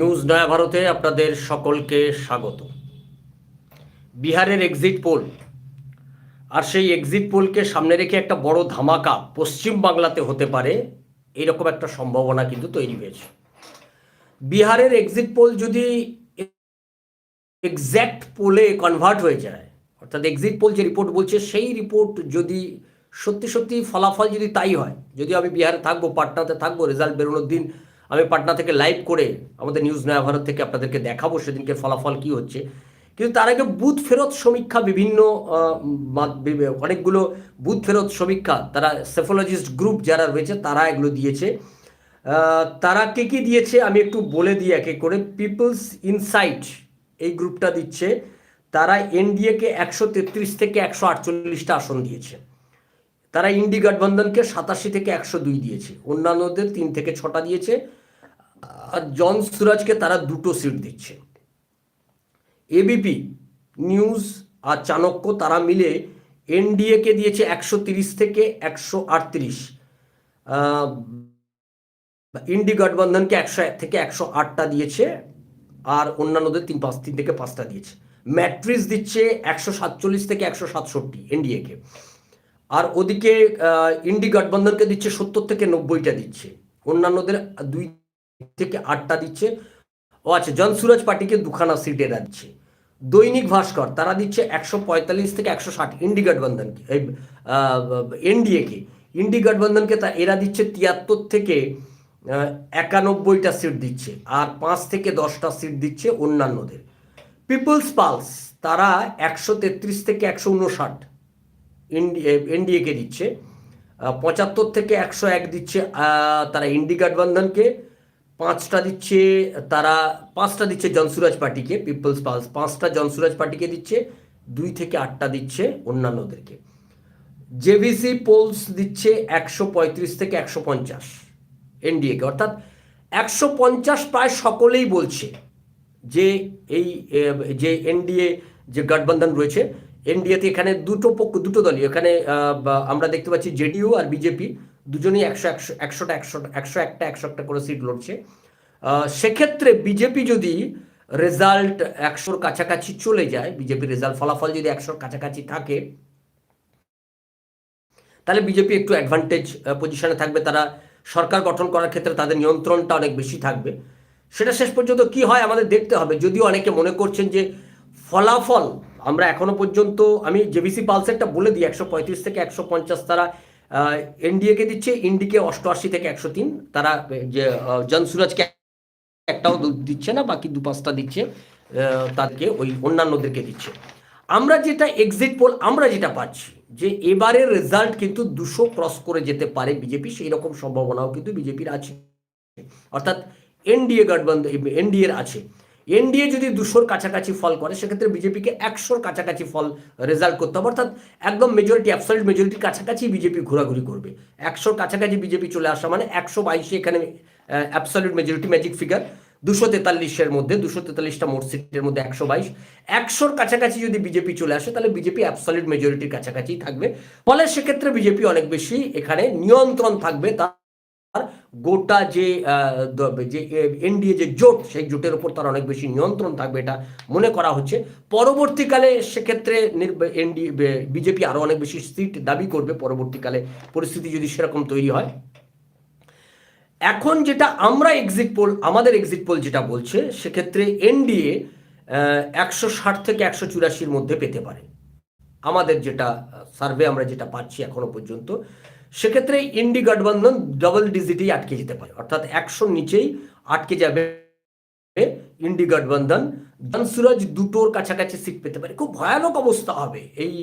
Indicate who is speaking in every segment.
Speaker 1: News নয়া ভারতে আপনাদের সকলকে স্বাগত। বিহারের এক্সিট পোল আর সেই এক্সিট পোলকে সামনে রেখে একটা বড় ধামাকা পশ্চিম বাংলাতে হতে পারে, এরকম একটা সম্ভাবনা কিন্তু তৈরি হয়েছে। বিহারের এক্সিট পোল যদি এক্স্যাক্ট পোলে কনভার্ট হয়ে যায়, অর্থাৎ এক্সিট পোল যে রিপোর্ট বলছে, সেই রিপোর্ট যদি সত্যি সত্যি ফলাফল যদি তাই হয়, যদি আমি বিহারে থাকব, পাটনাতে থাকব রেজাল্ট বেরোনোর দিন আমি পাটনা থেকে লাইভ করে আমাদের নিউজ নয়া ভারত থেকে আপনাদেরকে দেখাবো সেদিনকে ফলাফল কি হচ্ছে। কিন্তু তার আগে বুথ ফেরত সমীক্ষা বিভিন্ন অনেকগুলো বুথ ফেরত সমীক্ষা, তারা সেফোলজিস্ট গ্রুপ যারা রয়েছে তারা এগুলো দিয়েছে। তারা কে কি দিয়েছে আমি একটু বলে দিই একে করে। পিপলস ইনসাইট এই গ্রুপটা দিচ্ছে। তারা এনডিএকে একশো তেত্রিশ থেকে একশো আটচল্লিশটা আসন দিয়েছে। তারা ইন্ডি গঠবন্ধনকে সাতাশি থেকে একশো দুই দিয়েছে। অন্যান্যদের তিন থেকে ছটা দিয়েছে। জন সুরাজকে তারা দুটো সিট দিচ্ছে। এবিপি নিউজ আর চাণক্য তারা মিলে এনডিএকে দিয়েছে একশো তিরিশ থেকে একশো আটত্রিশ। ইন্ডি গঠবন্ধনকে একশো এক থেকে একশো আটটা দিয়েছে আর অন্যান্যদের তিন পাঁচ, তিন থেকে পাঁচটা দিয়েছে। ম্যাট্রিক্স দিচ্ছে একশো সাতচল্লিশ থেকে একশো সাতষট্টি এনডিএকে আর ওদিকে ইন্ডি গঠবন্ধনকে দিচ্ছে সত্তর থেকে নব্বইটা দিচ্ছে। অন্যান্যদের দুই থেকে আটটা দিচ্ছে। ও আচ্ছা জনসুরাজ পার্টিকে দুখানা সিট দিচ্ছে। দৈনিক ভাস্কর, তারা দিচ্ছে একশো পঁয়তাল্লিশ থেকে একশো ষাট ইন্ডি গঠবন্ধনকে এনডিএকে। ইন্ডি গঠবন্ধনকে তা, এরা দিচ্ছে তিয়াত্তর থেকে একানব্বইটা সিট দিচ্ছে আর পাঁচ থেকে দশটা সিট দিচ্ছে অন্যান্যদের। পিপলস পালস, তারা একশো তেত্রিশ থেকে একশো উনষাট এনডিএকে দিচ্ছে। পঁচাত্তর থেকে একশো এক দিচ্ছে তারা ইন্ডি গঠবন্ধনকে। পাঁচটা দিচ্ছে তারা, পাঁচটা দিচ্ছে জনসুরাজ পার্টিকে পিপলস পালস পাঁচটা জনসুরাজ পার্টিকে দিচ্ছে, দুই থেকে আটটা দিচ্ছে অন্যান্যদেরকে। জেভিসি পোলস দিচ্ছে একশো পঁয়ত্রিশ থেকে একশো পঞ্চাশ এনডিএকে। অর্থাৎ একশো পঞ্চাশ প্রায় সকলেই বলছে যে এই, যে এনডিএ, যে গঠবন্ধন রয়েছে, এনডিএতে এখানে দুটো পক্ষ, দুটো দলই। এখানে আমরা দেখতে পাচ্ছি জেডিইউ আর বিজেপি। দুজনেই একশো একশো, একশোটা একশো একশো একটা একশো একটা করে সিট লড়ছে। সেক্ষেত্রে বিজেপি যদি রেজাল্ট একশোর কাছাকাছি চলে যায় বিজেপি রেজাল্ট ফলাফল যদি একশোর কাছাকাছি থাকে, তাহলে বিজেপি একটু অ্যাডভান্টেজ পজিশনে থাকবে। তারা সরকার গঠন করার ক্ষেত্রে তাদের নিয়ন্ত্রণটা অনেক বেশি থাকবে। সেটা শেষ পর্যন্ত কি হয় আমাদের দেখতে হবে। যদিও অনেকে মনে করছেন যে ফলাফল আমরা এখনও পর্যন্ত, আমি জেবিসি পালসেরটা বলে দিই, একশো পঁয়ত্রিশ থেকে একশো পঞ্চাশ তারা এনডিএকে দিচ্ছে ইন্ডিকে অষ্টআশি থেকে একশো তিন। তারা জনসুরাজকে একটাও দিচ্ছে না, বাকি দু পাঁচটা দিচ্ছে তাদেরকে ওই অন্যান্যদেরকে দিচ্ছে। আমরা যেটা এক্সিট পোল আমরা যেটা পাচ্ছি, যে এবারের রেজাল্ট কিন্তু দুশো ক্রস করে যেতে পারে বিজেপি, সেই রকম সম্ভাবনাও কিন্তু বিজেপির আছে। অর্থাৎ এনডিএ গঠবন্ধ এনডিএ এর আছে। এনডিএ যদি দুশোর কাছাকাছি ফল করে, সেক্ষেত্রে বিজেপিকে একশোর কাছাকাছি ফল রেজাল্ট করতে হবে। অর্থাৎ একদম মেজরিটি অ্যাবসলিউট মেজরিটির কাছাকাছি বিজেপি ঘোরাঘুরি করবে। একশোর কাছাকাছি বিজেপি চলে আসা মানে একশো বাইশে এখানে অ্যাবসলিউট মেজরিটি ম্যাজিক ফিগার দুশো তেতাল্লিশের মধ্যে, দুশো তেতাল্লিশটা মোট সিটের মধ্যে একশো বাইশ। একশোর কাছাকাছি যদি বিজেপি চলে আসে, তাহলে বিজেপি অ্যাবসলিউট মেজরিটির কাছাকাছি থাকবে। ফলে সেক্ষেত্রে বিজেপি অনেক বেশি এখানে নিয়ন্ত্রণ থাকবে, তার গোটা যে যে এনডিএ যে জোট, সেই জোটের উপর তার অনেক বেশি নিয়ন্ত্রণ থাকবে এটা মনে করা হচ্ছে। পরবর্তীকালে সেক্ষেত্রে এনডি বিজেপি আরও অনেক বেশি সিট দাবি করবে পরবর্তীকালে। পরিস্থিতি যদি সেরকম তৈরি হয়। এখন যেটা আমরা এক্সিট পোল আমাদের এক্সিট পোল যেটা বলছে, সেক্ষেত্রে এনডিএ একশো ষাট থেকে একশো চুরাশির মধ্যে পেতে পারে। আমাদের যেটা সার্ভে আমরা যেটা পাচ্ছি এখনও পর্যন্ত সেক্ষেত্রে ইন্ডি গঠবন্ধন ডবল ডিজিটেই আটকে যেতে পারে। অর্থাৎ একশোর নিচেই আটকে যাবে ইন্ডি গঠবন্ধন। জনসুরজ দুটোর কাছাকাছি সিট পেতে পারে। খুব ভয়ানক অবস্থা হবে এই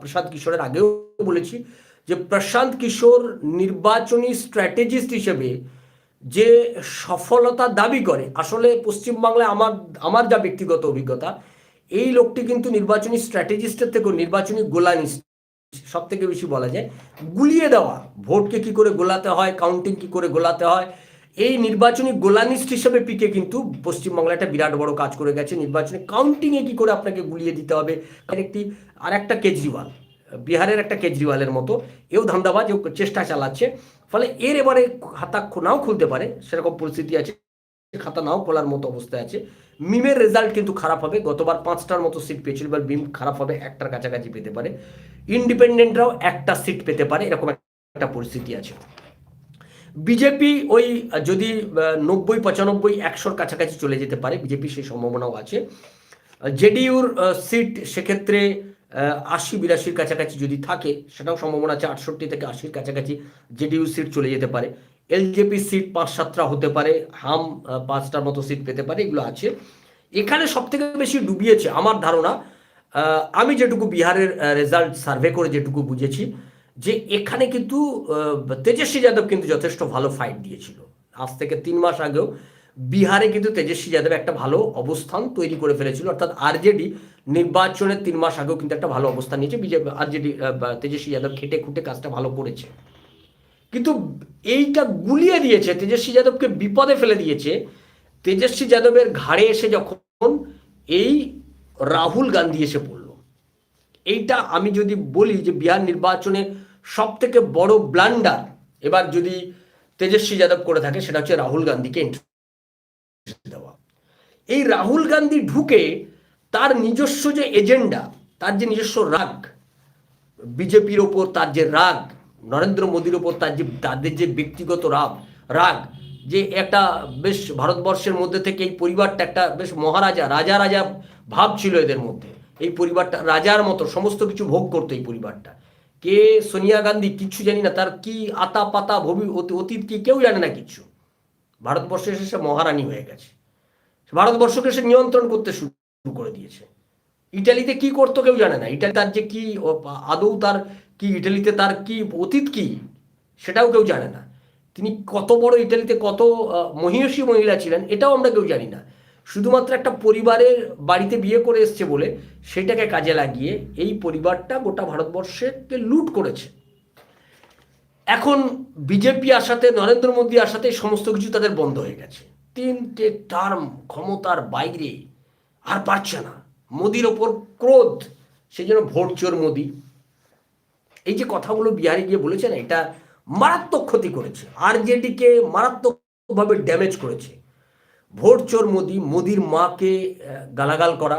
Speaker 1: প্রশান্ত কিশোরের আগেও বলেছি যে প্রশান্ত কিশোর নির্বাচনী স্ট্র্যাটেজিস্ট হিসেবে যে সফলতা দাবি করে, আসলে পশ্চিমবাংলায় আমার আমার যা ব্যক্তিগত অভিজ্ঞতা, এই লোকটি কিন্তু নির্বাচনী স্ট্র্যাটেজিস্টের থেকেও নির্বাচনী গোলানিস্ট। সব থেকে বেশি বলা যায়, গুলিয়ে দেওয়া। ভোটকে কি করে গোলাতে হয় কাউন্টিং কি করে গোলাতে হয়, এই নির্বাচনী গোলানিস্ট হিসেবে পিকে কিন্তু পশ্চিমবাংলা একটা বিরাট বড় কাজ করে গেছে। নির্বাচনী কাউন্টিংয়ে কি করে আপনাকে গুলিয়ে দিতে হবে? একটি আর একটা কেজরিওয়াল, বিহারের একটা কেজরিওয়ালের মতো, এও ধান্দাবাজ ও চেষ্টা চালাচ্ছে। ফলে এর এবারে হাতা নাও খুলতে পারে, সেরকম পরিস্থিতি আছে, খাতা নাও খোলার মতো অবস্থায় আছে। মিমের রেজাল্ট কিন্তু খারাপ হবে। গতবার পাঁচটার মতো সিট পেয়েছিল, এবার মিম খারাপ হবে, একটার কাছাকাছি পেতে পারে। ইন্ডিপেন্ডেন্টরাও একটা সিট পেতে পারে, এরকম একটা পরিস্থিতি আছে। বিজেপি ওই, যদি নব্বই, পঁচানব্বই, একশোর কাছাকাছি চলে যেতে পারে বিজেপি সেই সম্ভাবনাও আছে। জেডিইউর সিট সেক্ষেত্রে আশি, বিরাশির কাছাকাছি যদি থাকে, সেটাও সম্ভাবনা আছে, আটষট্টি থেকে আশির কাছাকাছি জেডিইউ সিট চলে যেতে পারে। এলজেপি সিট পাঁচ সাতটা হতে পারে, হাম পাঁচটার মতো সিট পেতে পারে, এগুলো আছে। এখানে সব থেকে বেশি ডুবিয়েছে আমার ধারণা আমি যেটুকু বিহারের রেজাল্ট সার্ভে করে যেটুকু বুঝেছি, যে এখানে কিন্তু তেজস্বী যাদব কিন্তু যথেষ্ট ভালো ফাইট দিয়েছিল। আজ থেকে তিন মাস আগেও বিহারে কিন্তু তেজস্বী যাদব একটা ভালো অবস্থান তৈরি করে ফেলেছিল, অর্থাৎ আরজেডি নির্বাচনের তিন মাস আগেও কিন্তু একটা ভালো অবস্থান নিয়েছে, বিজেপি, আরজেডি তেজস্বী যাদব খেটে খুঁটে কাজটা ভালো করেছে। কিন্তু এইটা গুলিয়ে দিয়েছে, তেজস্বী যাদবকে বিপদে ফেলে দিয়েছে। তেজস্বী যাদবের ঘাড়ে এসে যখন এই রাহুল গান্ধী এসে পড়ল। এইটা আমি যদি বলি যে বিহার নির্বাচনে সব থেকে বড় ব্লান্ডার এবার যদি তেজস্বী যাদব করে থাকে, সেটা হচ্ছে রাহুল গান্ধীকে দেওয়া। এই রাহুল গান্ধী ঢুকে তার নিজস্ব যে এজেন্ডা তার যে নিজস্ব রাগ, বিজেপির ওপর তার যে রাগ নরেন্দ্র মোদীর ওপর তার যে তাদের যে ব্যক্তিগত রাগ রাগ, যে একটা বেশ ভারতবর্ষের মধ্যে থেকে এই পরিবারটা একটা বেশ মহারাজা, রাজা রাজা ভাব ছিল এদের মধ্যে। এই পরিবারটা রাজার মতো, সমস্ত কিছু ভোগ করতো এই পরিবারটা। কে সোনিয়া গান্ধী কিচ্ছু জানি না, তার কি আতা পাতা ভবি অতি- অতীত কি কেউ জানে না কিচ্ছু। ভারতবর্ষে এসে সে মহারানী হয়ে গেছে। ভারতবর্ষকে সে নিয়ন্ত্রণ করতে শুরু করে দিয়েছে। ইটালিতে কি করতো কেউ জানে না। ইটালি তার যে কি আদৌ তার কি ইটালিতে তার কি অতীত কি সেটাও কেউ জানে না। তিনি কত বড় ইটালিতে কত মহিষী মহিলা ছিলেন এটাও আমরা কেউ জানি না। শুধুমাত্র একটা পরিবারের বাড়িতে বিয়ে করে এসছে বলে সেটাকে কাজে লাগিয়ে এই পরিবারটা গোটা ভারতবর্ষকে লুট করেছে। এখন বিজেপি আসাতে, নরেন্দ্র মোদী আসাতে সমস্ত কিছু তাদের বন্ধ হয়ে গেছে। তিনটে টার্ম ক্ষমতার বাইরে আর পারছে না। মোদির ওপর ক্রোধ সেই জন্য ভোট চোর মোদি। এই যে কথাগুলো বিহারে গিয়ে বলেছে না এটা মারাত্মক ক্ষতি করেছে। আরজেডিকে মারাত্মকভাবে ড্যামেজ করেছে। ভোট চোর মোদি, মোদির মাকে গালাগাল করা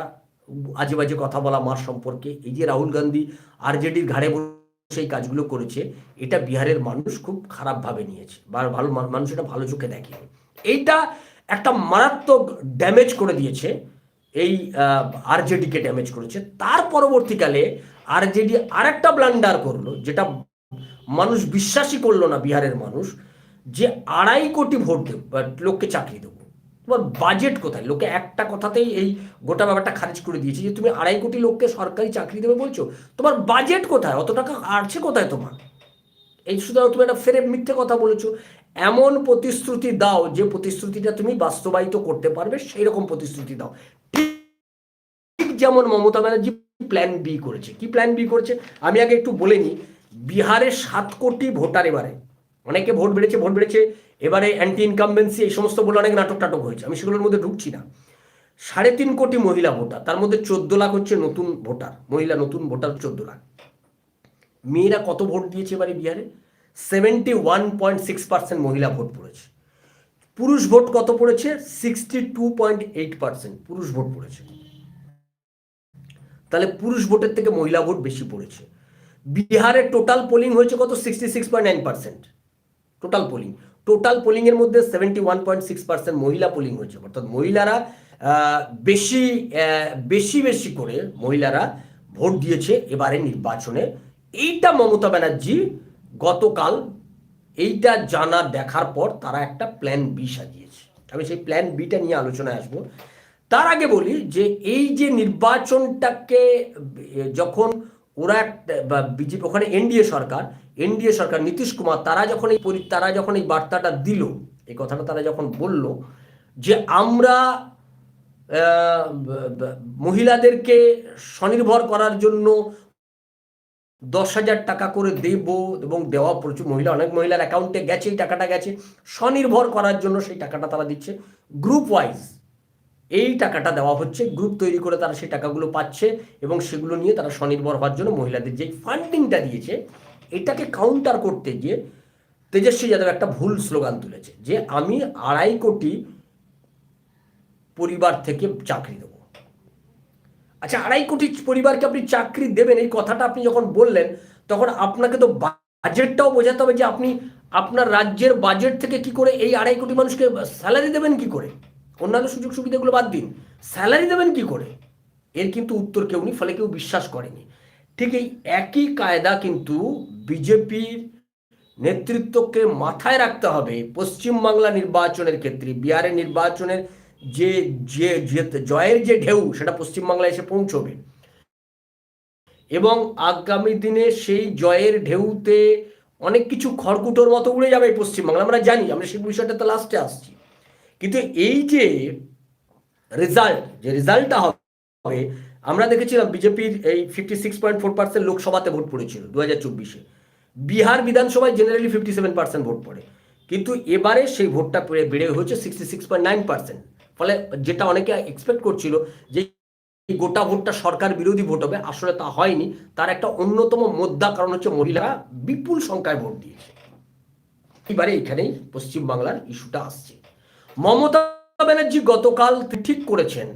Speaker 1: আজে বাজে কথা বলা মার সম্পর্কে, এই যে রাহুল গান্ধী আরজেডির ঘাড়ে বসে এই কাজগুলো করেছে, এটা বিহারের মানুষ খুব খারাপভাবে নিয়েছে, বা ভালো মানুষ এটা ভালো চোখে দেখেনি। এইটা একটা মারাত্মক ড্যামেজ করে দিয়েছে, এই আরজেডিকে ড্যামেজ করেছে। তার পরবর্তীকালে আরজেডি আরেকটা ব্লান্ডার করল, যেটা মানুষ বিশ্বাসই করল না বিহারের মানুষ, যে আড়াই কোটি ভোট দেব লোককে চাকরি দেবো। তোমার বাজেট কোথায়? লোকে একটা কথাতেই এই গোটা ব্যাপারটা খারিজ করে দিয়েছে যে তুমি আড়াই কোটি লোককে সরকারি চাকরি দেবে বলছো। তোমার বাজেট কোথায়? অত টাকা আসছে কোথায় তোমার? এই শুধু তুমি একটা ফেরে মিথ্যে কথা বলেছ। এমন প্রতিশ্রুতি দাও যে প্রতিশ্রুতিটা তুমি বাস্তবায়িত করতে পারবে সেই রকম প্রতিশ্রুতি দাও। ঠিক যেমন মমতা ব্যানার্জি প্ল্যান বি করেছে। কি প্ল্যান বি করেছে? আমি আগে একটু বলে নিই, বিহারে সাত কোটি ভোটার এবারে। অনেকে ভোট বেড়েছে ভোট বেড়েছে। এবারে অ্যান্টি ইনকামবেন্সি এই সমস্ত বলে অনেক নাটক টাটক হয়েছে। আমি সেগুলোর মধ্যে ঢুকছি না। সাড়ে তিন কোটি মহিলা ভোটার, তার মধ্যে চোদ্দ লাখ হচ্ছে নতুন ভোটার, মহিলা নতুন ভোটার চোদ্দ লাখ। মেয়েরা কত ভোট দিয়েছে এবারে বিহারে? Seventy one point six percent মহিলা ভোট পড়েছে। পুরুষ ভোট কত পড়েছে? Sixty two point eight percent পুরুষ ভোট পড়েছে। তাহলে পুরুষ ভোটের থেকে মহিলা ভোট বেশি পড়েছে। বিহারে টোটাল পোলিং হয়েছে কত? Sixty six point nine percent total polling total polling এর মধ্যে seventy one point six percent মহিলা পোলিং হয়েছে। অর্থাৎ মহিলারা বেশি বেশি বেশি করে মহিলারা ভোট দিয়েছে এবারে নির্বাচনে। এইটা মমতা ব্যানার্জি গতকাল এইটা জানা দেখার পর তারা একটা প্ল্যান বি সাজিয়েছে। আমি সেই প্ল্যান বিটা নিয়ে আলোচনায় আসব। তার আগে বলি যে এই যে নির্বাচনটাকে যখন ওরা একটা- বিজেপি, ওখানে এনডিএ সরকার এনডিএ সরকার নীতিশ কুমার, তারা যখন এই তারা যখন এই বার্তাটা দিল, এই কথাটা তারা যখন বলল যে আমরা মহিলাদেরকে স্বনির্ভর করার জন্য দশ হাজার টাকা করে দেব এবং দেওয়া প্রচুর মহিলা, অনেক মহিলার অ্যাকাউন্টে গেছে, এই টাকাটা গেছে, স্বনির্ভর করার জন্য সেই টাকাটা তারা দিচ্ছে। গ্রুপ ওয়াইজ এই টাকাটা দেওয়া হচ্ছে গ্রুপ তৈরি করে তারা সেই টাকাগুলো পাচ্ছে এবং সেগুলো নিয়ে তারা স্বনির্ভর হওয়ার জন্য মহিলাদের যে ফান্ডিংটা দিয়েছে, এটাকে কাউন্টার করতে গিয়ে তেজস্বী যাদব একটা ভুল স্লোগান তুলেছে যে আমি আড়াই কোটি পরিবার থেকে চাকরি দেবো। আচ্ছা আড়াই কোটি পরিবারকে আপনি চাকরি দেবেন, এই কথাটা আপনি যখন বললেন, তখন আপনাকে তো বাজেটটাও বোঝাতে হবে যে আপনি আপনার রাজ্যের বাজেট থেকে কি করে এই আড়াই কোটি মানুষকে স্যালারি দেবেন কি করে? অন্যান্য সুযোগ সুবিধাগুলো বাদ দিন। স্যালারি দেবেন কি করে? এর কিন্তু উত্তর কেউ নেই, ফলে কেউ বিশ্বাস করেনি। ঠিক এই একই কায়দা কিন্তু বিজেপির নেতৃত্বকে মাথায় রাখতে হবে পশ্চিমবাংলা নির্বাচনের ক্ষেত্রে। বিহারের নির্বাচনের যে যে জয়ের যে ঢেউ, সেটা পশ্চিমবাংলায় এসে পৌঁছবে। এবং আগামী দিনে সেই জয়ের ঢেউতে অনেক কিছু খড়কুটোর মতো উড়ে যাবে পশ্চিমবাংলা। আমরা জানি, আমরা সেই বিষয়টা তো লাস্টে আসছি। কিন্তু এই যে রেজাল্ট যে রেজাল্টটা হবে, আমরা দেখেছিলাম বিজেপির এই fifty six point four percent লোকসভাতে vote পড়েছিল দু হাজার চব্বিশে। বিহার বিধানসভায় generally fifty seven percent vote পড়ে। কিন্তু এবারে সেই ভোটটা বেড়ে- হয়েছে sixty six point nine percent ফলে যেটা অনেকে এক্সপেক্ট করছিল যে গোটা ভোটটা সরকার বিরোধী ভোট হবে, আসলে তা হয়নি। তার একটা অন্যতম মোদ্দা কারণ হচ্ছে মহিলারা বিপুল সংখ্যায় ভোট দিয়েছে। এবারে এখানেই পশ্চিমবাংলার ইস্যুটা আসছে। মমতা ব্যানার্জি গতকাল ঠিক করেছেন,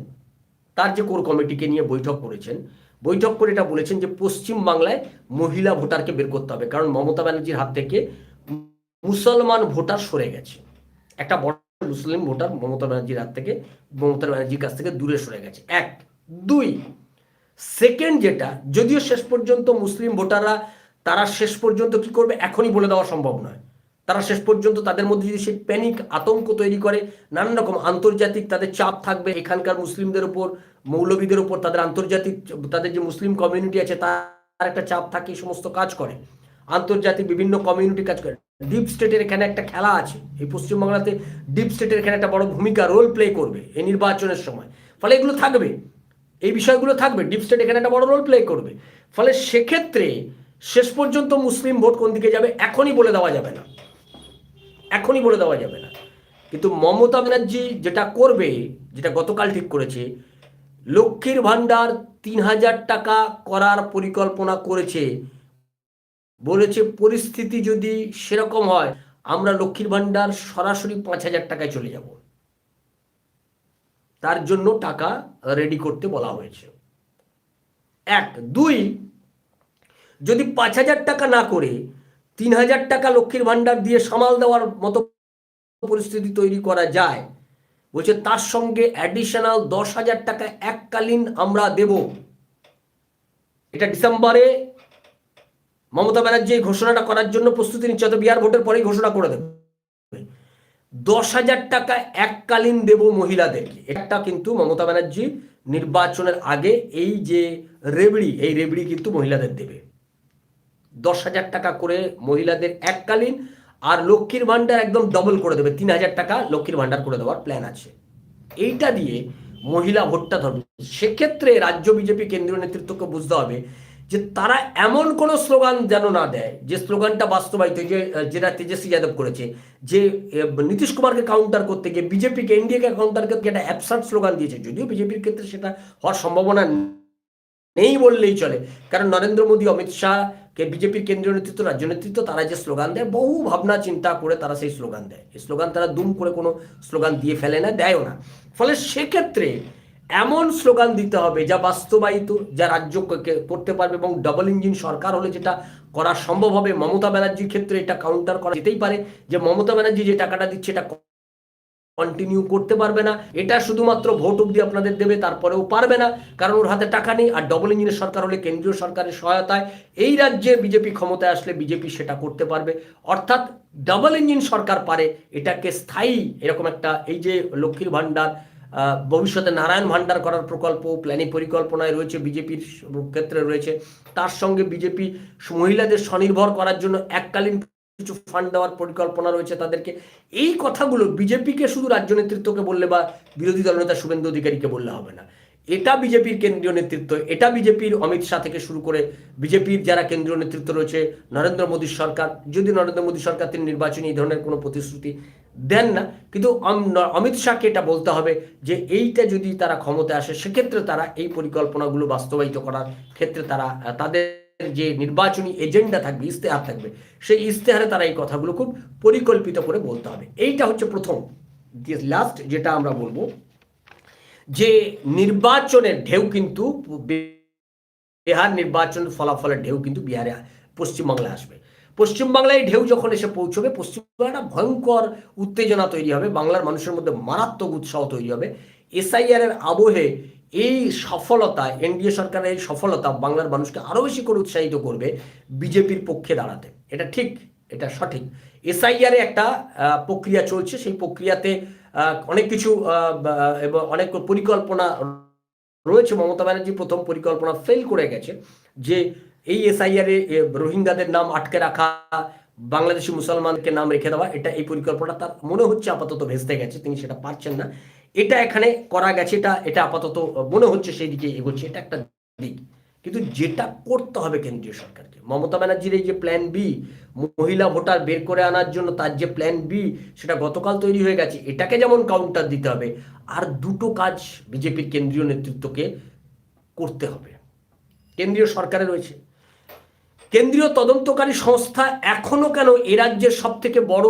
Speaker 1: তার যে কোর কমিটিকে নিয়ে বৈঠক করেছেন, বৈঠক করে এটা বলেছেন যে পশ্চিম বাংলায় মহিলা ভোটারকে বের করতে হবে, কারণ মমতা ব্যানার্জির হাত থেকে মুসলমান ভোটার সরে গেছে। একটা বড় মুসলিম ভোটার মমতা ব্যানার্জির হাত থেকে, মমতা ব্যানার্জির কাছ থেকে দূরে সরে গেছে। এক। দুই। সেকেন্ড যেটা, যদিও শেষ পর্যন্ত মুসলিম ভোটাররা, তারা শেষ পর্যন্ত কি করবে, এখনই বলে দেওয়া সম্ভব নয়। তারা শেষ পর্যন্ত তাদের মধ্যে যদি সেই প্যানিক আতঙ্ক তৈরি করে, নানান রকম আন্তর্জাতিক তাদের চাপ থাকবে, এখানকার মুসলিমদের উপর, মৌলবীদের উপর তাদের আন্তর্জাতিক, তাদের যে মুসলিম কমিউনিটি আছে তার একটা চাপ থাকে, এই সমস্ত কাজ করে। আন্তর্জাতিক বিভিন্ন কমিউনিটি কাজ করে। ডিপ স্টেটের এখানে একটা খেলা আছে। এই পশ্চিমবাংলাতে ডিপ স্টেটের এখানে একটা বড় ভূমিকা রোল প্লে করবে এই নির্বাচনের সময়। ফলে এগুলো থাকবে। এই বিষয়গুলো থাকবে। ডিপ স্টেট এখানে একটা বড় রোল প্লে করবে। ফলে সেক্ষেত্রে শেষ পর্যন্ত মুসলিম ভোট কোন দিকে যাবে, এখনই বলে দেওয়া যাবে না। এখনই বলে দেওয়া যাবে না। কিন্তু মমতা ব্যানার্জি যেটা করবে, যেটা গতকাল ঠিক করেছে, লক্ষ্মীর ভাণ্ডার তিন হাজার টাকা করার পরিকল্পনা করেছে। বলেছে পরিস্থিতি যদি সেরকম হয়, আমরা লক্ষ্মীর ভাণ্ডার সরাসরি পাঁচ হাজার টাকায় চলে যাব। তার জন্য টাকা রেডি করতে বলা হয়েছে। এক। দুই, যদি পাঁচ হাজার টাকা না করে তিন হাজার টাকা লক্ষ্মীর ভাণ্ডার দিয়ে সামাল দেওয়ার মতো পরিস্থিতি তৈরি করা যায়। বলছে, তার সঙ্গে অ্যাডিশনাল দশ হাজার টাকা এককালীন আমরা দেব। এটা ডিসেম্বরে মমতা ব্যানার্জি এই ঘোষণাটা করার জন্য প্রস্তুতি নিচ্ছে হয়তো বিহার ভোটের পরেই ঘোষণা করে দেবে। দশ হাজার টাকা এককালীন দেব মহিলাদেরকে। এটা কিন্তু মমতা ব্যানার্জি নির্বাচনের আগে এই যে রেবড়ি, এই রেবড়ি কিন্তু মহিলাদের দেবে। দশ হাজার টাকা করে মহিলাদের এককালীন আর লক্ষ্মীর ভাণ্ডার একদম ডবল করে দেবে। তিন হাজার টাকা লক্ষ্মীর ভাণ্ডার করে দেওয়ার প্ল্যান আছে। এইটা দিয়ে মহিলা ভোটটা ধরবে। সেক্ষেত্রে রাজ্য বিজেপি কেন্দ্রীয় নেতৃত্বকে বুঝতে হবে যে তারা এমন কোনো স্লোগান যেন না দেয়, যে স্লোগানটা বাস্তবায়িত যে যেটা তেজস্বী যাদব করেছে, যে নীতিশ কুমারকে কাউন্টার করতে গিয়ে বিজেপিকে এনডিএকে কাউন্টার করতে একটা অ্যাবসার্ট স্লোগান দিয়েছে। যদিও বিজেপির ক্ষেত্রে সেটা হওয়ার সম্ভাবনা নেই বললেই চলে। কারণ নরেন্দ্র মোদী, অমিত শাহকে বিজেপির কেন্দ্রীয় নেতৃত্ব, রাজ্য নেতৃত্ব, তারা যে স্লোগান দেয়, বহু ভাবনা, চিন্তা করে তারা সেই স্লোগান দেয়। এই স্লোগান তারা দুম করে কোনো স্লোগান দিয়ে ফেলে না, দেয়ও না। ফলে সেক্ষেত্রে এমন স্লোগান দিতে হবে যা বাস্তবায়িত, যা রাজ্যকে করতে পারবে এবং ডাবল ইঞ্জিন সরকার হলে যেটা করা সম্ভব হবে। মমতা ব্যানার্জির ক্ষেত্রে এটা কাউন্টার করা যেতেই পারে যে মমতা ব্যানার্জি যে টাকাটা দিচ্ছে, এটা কন্টিনিউ করতে পারবে না। এটা শুধুমাত্র ভোট অবধি আপনাদের দেবে, তারপরেও পারবে না। কারণ ওর হাতে টাকা নেই, আর ডবল ইঞ্জিনের সরকার হলে কেন্দ্রীয় সরকারের সহায়তায় এই রাজ্যে বিজেপি ক্ষমতায় আসলে বিজেপি সেটা করতে পারবে। অর্থাৎ ডাবল ইঞ্জিন সরকার পারে, এটাকে স্থায়ী, এরকম একটা এই যে লক্ষ্মীর ভাণ্ডার ভবিষ্যতে নারায়ণ ভাণ্ডার করার প্রকল্প প্ল্যানিং পরিকল্পনায় রয়েছে, বিজেপির ক্ষেত্রে রয়েছে। তার সঙ্গে বিজেপি মহিলাদের স্বনির্ভর করার জন্য এককালীন কিছু ফান্ড দেওয়ার পরিকল্পনা রয়েছে তাদেরকে। এই কথাগুলো বিজেপিকে শুধু রাজ্য নেতৃত্বকে বললে বা বিরোধী দলনেতা শুভেন্দু অধিকারীকে বললে হবে না। এটা বিজেপির কেন্দ্রীয় নেতৃত্ব, এটা বিজেপির অমিত শাহ থেকে শুরু করে বিজেপির যারা কেন্দ্রীয় নেতৃত্ব রয়েছে, নরেন্দ্র মোদীর সরকার, যদি নরেন্দ্র মোদী সরকার তিনি নির্বাচনী এই ধরনের কোনো প্রতিশ্রুতি দেন না, কিন্তু অমিত শাহকে এটা বলতে হবে যে এইটা যদি তারা ক্ষমতায় আসে, সেক্ষেত্রে তারা এই পরিকল্পনাগুলো বাস্তবায়িত করার ক্ষেত্রে তারা, তাদের যে নির্বাচনী এজেন্ডা থাকবে ইস্তেহার থাকবে, সেই ইস্তেহারে তারা এই কথাগুলো খুব পরিকল্পিত করে বলতে হবে। এইটা হচ্ছে প্রথম লাস্ট যেটা আমরা বলব, যে নির্বাচনের ঢেউ কিন্তু বিহার নির্বাচন ফলাফলের ঢেউ কিন্তু বিহারে, পশ্চিমবাংলায় আসবে। পশ্চিমবাংলায় ঢেউ যখন এসে পৌঁছবে পশ্চিমবাংলা ভয়ঙ্কর উত্তেজনা তৈরি হবে, বাংলার মানুষের মধ্যে মারাত্মক উৎসাহ তৈরি হবে। এসআইআর এর আবহে এই সফলতা, এনডিএ সরকারের এই সফলতা বাংলার মানুষকে আরও বেশি করে উৎসাহিত করবে বিজেপির পক্ষে দাঁড়াতে। এটা ঠিক, এটা সঠিক। এসআইআর একটা প্রক্রিয়া চলছে। সেই প্রক্রিয়াতে অনেক কিছু এবং অনেক পরিকল্পনা রয়েছে। মমতা ব্যানার্জি প্রথম পরিকল্পনা ফেল করে গেছে যে এই এসআইআর রোহিঙ্গাদের নাম আটকে রাখা, বাংলাদেশি মুসলমানকে নাম রেখে দেওয়া, এটা এই পরিকল্পনা তার মনে হচ্ছে আপাতত ভেস্তে গেছে। তিনি সেটা পারছেন না। এটা এখানে করা গেছে, এটা এটা আপাতত মনে হচ্ছে সেই দিকে এগোচ্ছে, এটা একটা দিক। কিন্তু যেটা করতে হবে কেন্দ্রীয় সরকারকে, মমতা ব্যানার্জির এই যে প্ল্যান বি মহিলা ভোটার বের করে আনার জন্য তার যে প্ল্যান বি সেটা গতকাল তৈরি হয়ে গেছে, এটাকে যেমন কাউন্টার দিতে হবে, আর দুটো কাজ বিজেপির কেন্দ্রীয় নেতৃত্বকে করতে হবে। কেন্দ্রীয় সরকারে রয়েছে। কেন্দ্রীয় তদন্তকারী সংস্থা এখনও কেন এ রাজ্যের সব থেকে বড়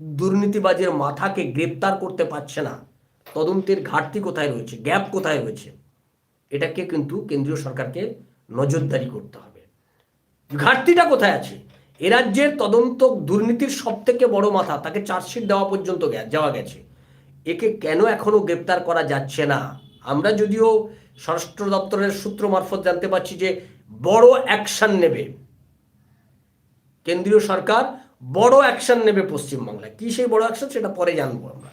Speaker 1: দুর্নীতিবাজের মাথাকে গ্রেপ্তার করতে পারছে না। তদন্তের ঘাটতি কোথায় রয়েছে? গ্যাপ কোথায় রয়েছে এটাকে কিন্তু কেন্দ্রীয় সরকারকে নজরদারি করতে হবে। ঘাটতিটা কোথায় আছে? এ রাজ্যের তদন্ত দুর্নীতির সব থেকে বড় মাথা, তাকে চার্জশিট দেওয়া পর্যন্ত যাওয়া গেছে। একে কেন এখনও গ্রেপ্তার করা যাচ্ছে না? আমরা যদিও স্বরাষ্ট্র দপ্তরের সূত্র মারফত জানতে পারছি যে বড় অ্যাকশন নেবে। কেন্দ্রীয় সরকার বড় অ্যাকশন নেবে পশ্চিমবাংলায়। কি সেই বড় অ্যাকশন সেটা পরে জানব আমরা।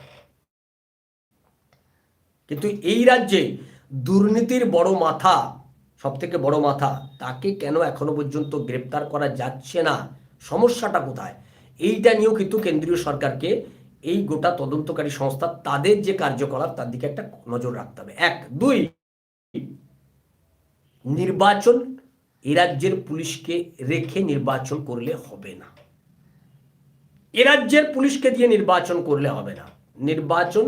Speaker 1: কিন্তু এই রাজ্যে দুর্নীতির বড় মাথা সব থেকে বড় মাথা, তাকে কেন এখনও পর্যন্ত গ্রেপ্তার করা যাচ্ছে না? সমস্যাটা কোথায়? এইটা নিয়েও কিন্তু কেন্দ্রীয় সরকারকে এই গোটা তদন্তকারী সংস্থা, তাদের যে কার্যকলাপ, তার দিকে একটা নজর রাখতে হবে। এক, দুই, নির্বাচন এ রাজ্যের পুলিশকে রেখে নির্বাচন করলে হবে না। এ রাজ্যের পুলিশকে দিয়ে নির্বাচন করলে হবে না। নির্বাচন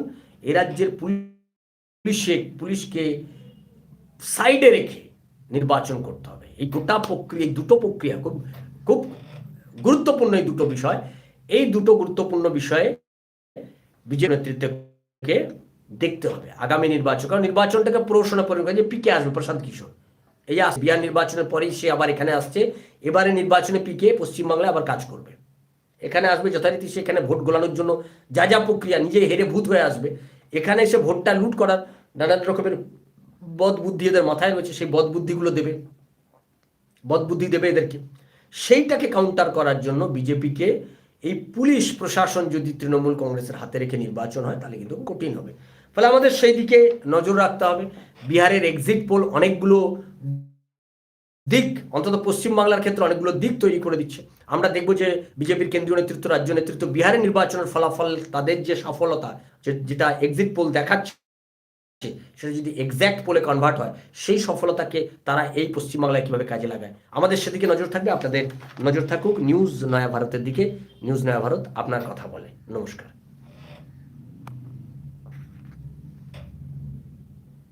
Speaker 1: এ রাজ্যের পুলিশে, পুলিশকে সাইডে রেখে নির্বাচন করতে হবে। এই গোটা প্রক্রিয়া দুটো প্রক্রিয়া খুব খুব গুরুত্বপূর্ণ এই দুটো বিষয়। এই দুটো গুরুত্বপূর্ণ বিষয়ে বিজেপি নেতৃত্বকে দেখতে হবে আগামী নির্বাচন। কারণ নির্বাচনটাকে প্রশ্ন পরিণত যে পিকে আসবে, প্রশান্ত কিশোর। এই আস বিহার নির্বাচনের পরেই সে আবার এখানে আসছে। এবারে নির্বাচনে পিকে পশ্চিমবাংলায় আবার কাজ করবে। এখানে আসবে, যথারীতি সে এখানে ভোট গোলানোর জন্য যা যা প্রক্রিয়া নিজে হেরে ভূত হয়ে আসবে। এখানে এসে ভোটটা লুট করার নানান রকমের বদ বুদ্ধি এদের মাথায় রয়েছে, সেই বদ বুদ্ধিগুলো দেবে। বদ বুদ্ধি দেবে এদেরকে। সেইটাকে কাউন্টার করার জন্য বিজেপিকে এই পুলিশ প্রশাসন যদি তৃণমূল কংগ্রেসের হাতে রেখে নির্বাচন হয়, তাহলে কিন্তু কঠিন হবে। ফলে আমাদের সেই দিকে নজর রাখতে হবে। বিহারের এক্সিট পোল অনেকগুলো দিক, অন্তত পশ্চিমবাংলার ক্ষেত্রে অনেকগুলো দিক তৈরি করে দিচ্ছে। আমরা দেখব যে বিজেপির কেন্দ্রীয় নেতৃত্ব, রাজ্য নেতৃত্ব বিহারের নির্বাচনের ফলাফল, তাদের যে সফলতা যেটা এক্সিট পোল দেখাচ্ছে, সেটা যদি এক্স্যাক্ট পোলে কনভার্ট হয়, সেই সফলতাকে তারা এই পশ্চিমবাংলায় কীভাবে কাজে লাগায়? আমাদের সেদিকে নজর থাকবে, আপনাদের নজর থাকুক, নিউজ নয়া ভারতের দিকে, নিউজ নয়া ভারত আপনার কথা বলে। নমস্কার।